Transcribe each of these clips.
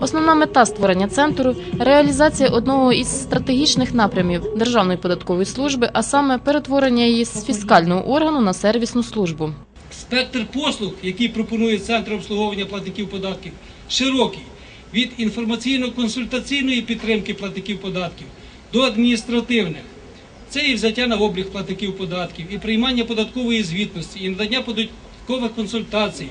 Основна мета створення центру реалізація одного із стратегічних напрямів Державної податкової служби, а саме перетворення її з фіскального органу на сервісну службу. Спектр послуг, який пропонує Центр обслуговування платників податків, широкий від інформаційно-консультаційної підтримки платників податків до адміністративних. Це і взяття на облік платників податків, і приймання податкової звітності, і надання податкових консультацій,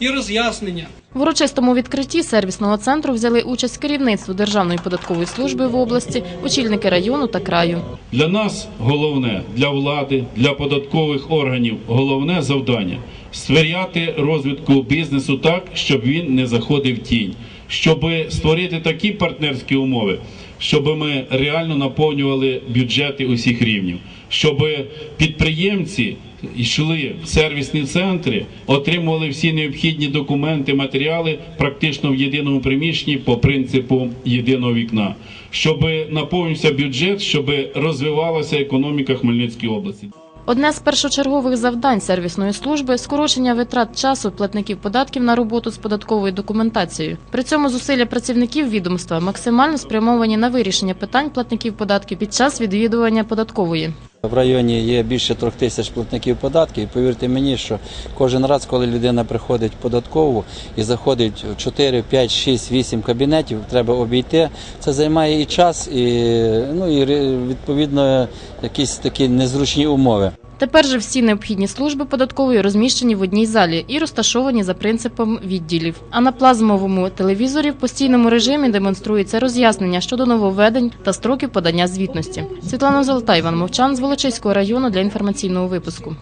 і роз'яснення. В урочистому відкритті сервісного центру взяли участь керівництво Державної податкової служби в області, очільники району та краю. Для нас головне, для влади, для податкових органів головне завдання сприяти розвитку бізнесу так, щоб він не заходив в тінь, щоб створити такі партнерські умови, щоб ми реально наповнювали бюджети усіх рівнів, щоб підприємці йшли в сервісні центри, отримували всі необхідні документи, матеріали практично в єдиному приміщенні по принципу єдиного вікна, щоб наповнився бюджет, щоб розвивалася економіка Хмельницької області. Одне з першочергових завдань сервісної служби скорочення витрат часу платників податків на роботу з податковою документацією. При цьому зусилля працівників відомства максимально спрямовані на вирішення питань платників податків під час відвідування податкової. В районі є більше трьох тисяч платників податків. І повірте мені, що кожен раз, коли людина приходить в податкову і заходить в 4, 5, 6, 8 кабінетів, треба обійти. Це займає і час, і ну і відповідно якісь такі незручні умови. Тепер же всі необхідні служби податкової розміщені в одній залі і розташовані за принципом відділів. А на плазмовому телевізорі в постійному режимі демонструється роз'яснення щодо нововведень та строків подання звітності. Світлана Золота, Іван Мовчан з Волочиського району для інформаційного випуску.